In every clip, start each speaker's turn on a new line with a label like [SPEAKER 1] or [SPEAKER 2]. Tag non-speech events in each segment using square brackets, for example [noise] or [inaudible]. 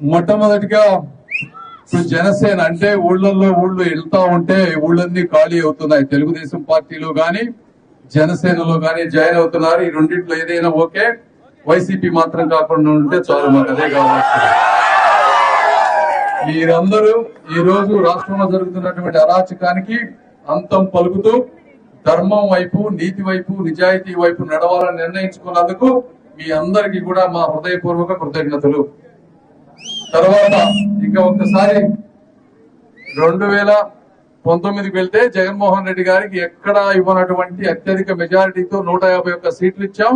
[SPEAKER 1] మొట్టమొదటిగా ఇప్పుడు జనసేన అంటే ఊళ్ళల్లో ఊళ్ళు వెళ్తా ఉంటే ఊళ్ళన్నీ ఖాళీ అవుతున్నాయి. తెలుగుదేశం పార్టీలో గాని జనసేనలో గాని జాయిన్ అవుతున్నారు. ఈ రెండింటిలో ఏదైనా ఓకే. వైసీపీ మాత్రం కాకుండా ఉంటే చాలు మాకు అదే కావాల్సింది. మీరందరూ ఈ రోజు రాష్ట్రంలో జరుగుతున్నటువంటి అరాచకానికి అంతం పలుకుతూ ధర్మం వైపు నీతి వైపు నిజాయితీ వైపు నడవాలని నిర్ణయించుకున్నందుకు మీ అందరికీ కూడా మా హృదయపూర్వక కృతజ్ఞతలు. తర్వాత ఇంకా ఒక్కసారి రెండు వేల పంతొమ్మిదికి వెళ్తే జగన్మోహన్ రెడ్డి గారికి ఎక్కడా ఇవ్వనటువంటి అత్యధిక మెజారిటీతో నూట యాభై ఒక్క సీట్లు ఇచ్చాం.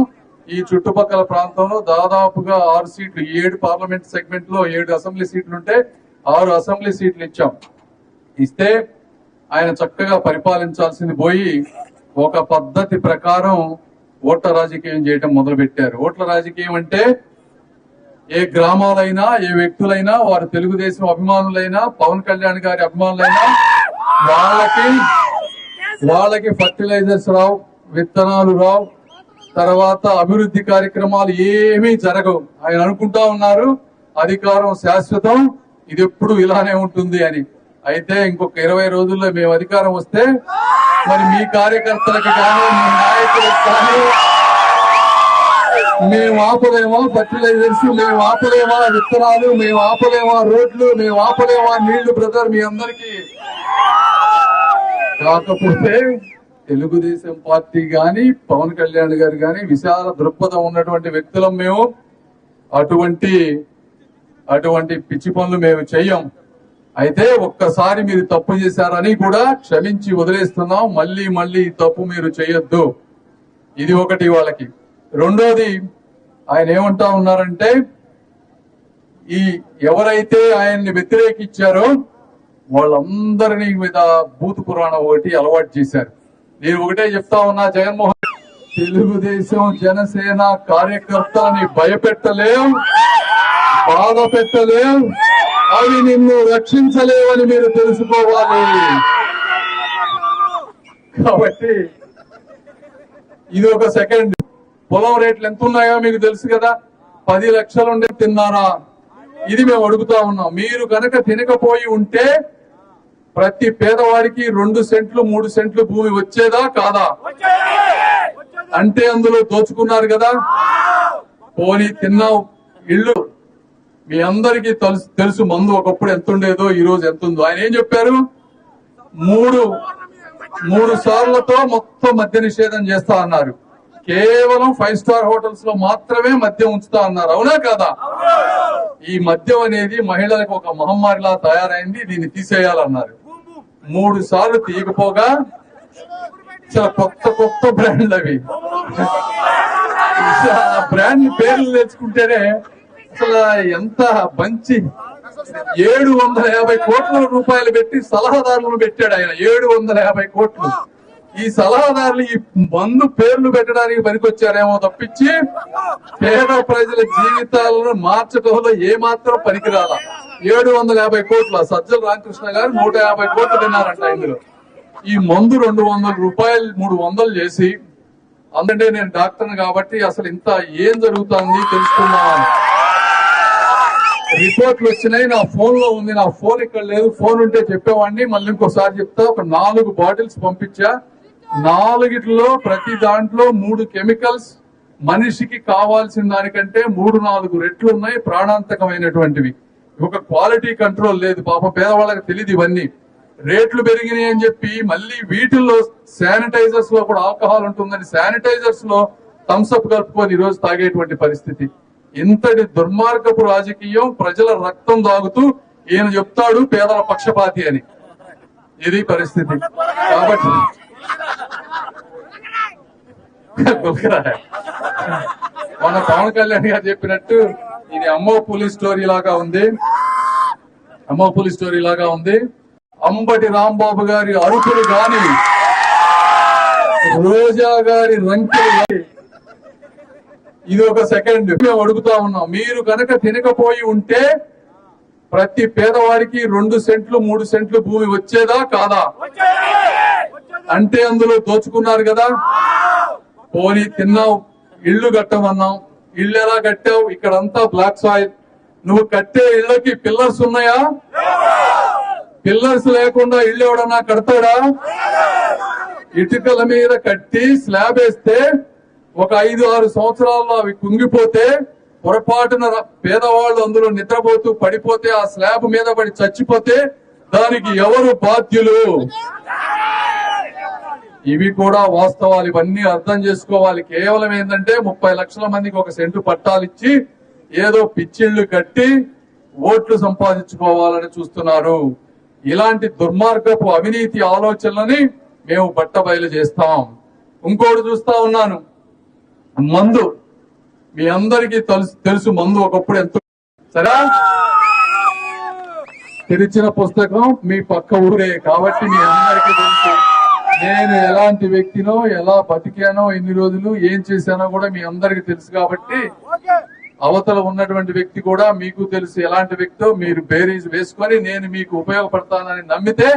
[SPEAKER 1] ఈ చుట్టుపక్కల ప్రాంతంలో దాదాపుగా ఆరు సీట్లు ఏడు పార్లమెంట్ సెగ్మెంట్లో ఏడు అసెంబ్లీ సీట్లు ఉంటే ఆరు అసెంబ్లీ సీట్లు ఇచ్చాం. ఇస్తే ఆయన చక్కగా పరిపాలించాల్సింది పోయి ఒక పద్ధతి ప్రకారం ఓట్ల రాజకీయం చేయటం మొదలు పెట్టారు ఓట్ల రాజకీయం అంటే ఏ గ్రామాలైనా ఏ వ్యక్తులైనా వారు తెలుగుదేశం అభిమానులైనా పవన్ కళ్యాణ్ గారి అభిమానులైనా వాళ్ళకి వాళ్ళకి ఫర్టిలైజర్స్ రావు విత్తనాలు రావు తర్వాత అభివృద్ధి కార్యక్రమాలు ఏమీ జరగవు. ఆయన అనుకుంటా ఉన్నారు అధికారం శాశ్వతం ఇది ఎప్పుడు ఇలానే ఉంటుంది అని. అయితే ఇంకొక ఇరవై రోజుల్లో మేము అధికారం వస్తే మరి మీ కార్యకర్తలకు కానీ మీ నాయకులకు కానీ మేము ఆపలేమా ఫర్టిలైజర్స్ మేము ఆపలేమా విత్తనాలు మేము ఆపలేమా రోడ్లు మేము ఆపలేమా నీళ్ళు బ్రదర్ మీ అందరికి. కాకపోతే తెలుగుదేశం పార్టీ గాని పవన్ కళ్యాణ్ గారు గాని విశాల దృక్పథం ఉన్నటువంటి వ్యక్తులం మేము. అటువంటి అటువంటి పిచ్చి పనులు మేము చెయ్యం. అయితే ఒక్కసారి మీరు తప్పు చేశారని కూడా క్షమించి వదిలేస్తున్నాం. మళ్ళీ మళ్ళీ తప్పు మీరు చేయొద్దు ఇది ఒకటి వాళ్ళకి. రెండోది ఆయన ఏమంటా ఉన్నారంటే ఈ ఎవరైతే ఆయన్ని వ్యతిరేకించారో వాళ్ళందరినీ మీద భూత పురాణం ఒకటి అలవాటు చేశారు. నేను ఒకటే చెప్తా ఉన్నా జగన్మోహన్ తెలుగుదేశం జనసేన కార్యకర్తలని భయపెట్టలేం బాధ పెట్టలేం అవి నిన్ను రక్షించలేవని మీరు తెలుసుకోవాలి. కాబట్టి ఇది ఒక సెకండ్. పొలం రేట్లు ఎంత ఉన్నాయో మీకు తెలుసు కదా? పది లక్షలు ఉండే తిన్నారా? ఇది మేము అడుగుతా ఉన్నాం. మీరు కనుక తినకపోయి ఉంటే ప్రతి పేదవాడికి రెండు సెంట్లు మూడు సెంట్లు భూమి వచ్చేదా కాదా? అంటే అందులో దోచుకున్నారు కదా? పోనీ తిన్నావు ఇల్లు. మీ అందరికీ తెలుసు తెలుసు మందు ఒకప్పుడు ఎంత ఉండేదో ఈ రోజు ఎంత ఉందో. ఆయన ఏం చెప్పారు? మూడు మూడు సార్లతో మొత్తం మద్య నిషేధం చేస్తా అన్నారు. కేవలం ఫైవ్ స్టార్ హోటల్స్లో మాత్రమే మద్యం ఉంచుతా అన్నారు. అవునా కదా? ఈ మద్యం అనేది మహిళలకు ఒక మహమ్మారిలా తయారైంది దీన్ని తీసేయాలన్నారు. మూడు సార్లు తీయకపోగా చాలా కొత్త కొత్త బ్రాండ్లు అవి. ఆ బ్రాండ్ పేర్లు తెచ్చుకుంటేనే అసలు ఎంత మంచి ఏడు వందల యాభై కోట్ల రూపాయలు పెట్టి సలహాదారులను పెట్టాడు ఆయన. ఏడు వందల యాభై కోట్లు. ఈ సలహాదారులు ఈ మందు పేర్లు పెట్టడానికి పనికొచ్చారేమో తప్పించి పేద ప్రజల జీవితాలను మార్చడంలో ఏమాత్రం పనికిరాల. ఏడు వందల యాభై కోట్ల సజ్జల రామకృష్ణ గారు నూట యాభై కోట్లు తిన్నారంట ఇందులో ఈ మందు రెండు వందల రూపాయలు మూడు వందలు చేసి అందుకంటే నేను డాక్టర్ కాబట్టి అసలు ఇంత ఏం జరుగుతుంది తెలుసుకున్నాను రిపోర్ట్లు వచ్చినాయి నా ఫోన్లో ఉంది నా ఫోన్ ఇక్కడ లేదు ఫోన్ ఉంటే చెప్పేవాడిని మళ్ళీ ఇంకోసారి చెప్తా ఒక నాలుగు బాటిల్స్ పంపించా. నాలుగిట్లో ప్రతి దాంట్లో మూడు కెమికల్స్ మనిషికి కావాల్సిన దానికంటే మూడు నాలుగు రెట్లు ఉన్నాయి ప్రాణాంతకమైనటువంటివి. ఒక క్వాలిటీ కంట్రోల్ లేదు పాప పేదవాళ్ళకి తెలియదు ఇవన్నీ. రేట్లు పెరిగినాయి అని చెప్పి మళ్ళీ వీటిల్లో శానిటైజర్స్లో కూడా ఆల్కహాల్ ఉంటుందని శానిటైజర్స్లో థమ్స్అప్ కలుపుకొని ఈ రోజు తాగేటువంటి పరిస్థితి. ఇంతటి దుర్మార్గపు రాజకీయం ప్రజల రక్తం తాగుతూ ఈయన చెప్తాడు పేదల పక్షపాతి అని. ఇది పరిస్థితి. కాబట్టి [laughs] మన పవన్ కళ్యాణ్ గారు చెప్పినట్టు ఇది అమ్మో పులి స్టోరీ లాగా ఉంది. అమ్మో పులి స్టోరీ లాగా ఉంది. అంబటి రాంబాబు గారి అరుపులు గాని రోజా గారి రంకెలు ఇది ఒక సెకండ్. మేము అడుగుతా ఉన్నాం. మీరు కనుక తినకపోయి ఉంటే ప్రతి పేదవాడికి రెండు సెంట్లు మూడు సెంట్లు భూమి వచ్చేదా కాదా? అంటే అందులో దోచుకున్నారు కదా? పోనీ తిన్నావు ఇల్లు కట్టమన్నాం ఇల్లు ఎలా కట్టావు? ఇక్కడంతా బ్లాక్ సాయిల్ నువ్వు కట్టే ఇళ్ళకి పిల్లర్స్ ఉన్నాయా? పిల్లర్స్ లేకుండా ఇల్లు ఎవడన్నా కడతాడా? ఇటుకల మీద కట్టి స్లాబ్ వేస్తే ఒక ఐదు ఆరు సంవత్సరాల్లో అవి కుంగిపోతే పొరపాటున పేదవాళ్ళు అందులో నిద్రపోతూ పడిపోతే ఆ స్లాబ్ మీద పడి చచ్చిపోతే దానికి ఎవరు బాధ్యులు? ఇవి కూడా వాస్తవాలు. ఇవన్నీ అర్థం చేసుకోవాలి. కేవలం ఏంటంటే ముప్పై లక్షల మందికి ఒక సెంటు పట్టాలిచ్చి ఏదో పిచ్చిళ్ళు కట్టి ఓట్లు సంపాదించుకోవాలని చూస్తున్నారు. ఇలాంటి దుర్మార్గపు అవినీతి ఆలోచనలని మేము బట్టబయలు చేస్తాం. ఇంకోటి చూస్తా ఉన్నాను. మందు. మీ అందరికీ తెలుసు తెలుసు మందు ఒకప్పుడు ఎంత సరే? తెరిచిన పుస్తకం మీ పక్క ఊరే. కాబట్టి మీ అందరికీ నేను ఎలాంటి వ్యక్తినో ఎలా బతికానో ఎన్ని రోజులు ఏం చేశానో కూడా మీ అందరికీ తెలుసు కాబట్టి అవతల ఉన్నటువంటి వ్యక్తి కూడా మీకు తెలుసు ఎలాంటి వ్యక్తో మీరు బేరీజ్ వేసుకొని నేను మీకు ఉపయోగపడతానని నమ్మితే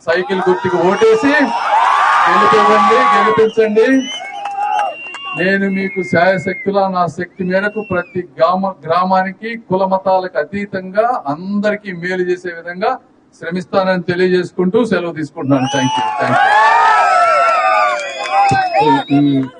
[SPEAKER 1] సైకిల్ గుర్తుకు ఓటేసి గెలిపివ్వండి గెలిపించండి. నేను మీకు శాయశక్తులా నా శక్తి మేరకు ప్రతి గ్రామ గ్రామానికి కుల మతాలకు అతీతంగా అందరికీ మేలు చేసే విధంగా శ్రమిస్తానని తెలియజేసుకుంటూ సెలవు తీసుకుంటున్నాను. Thank you thank you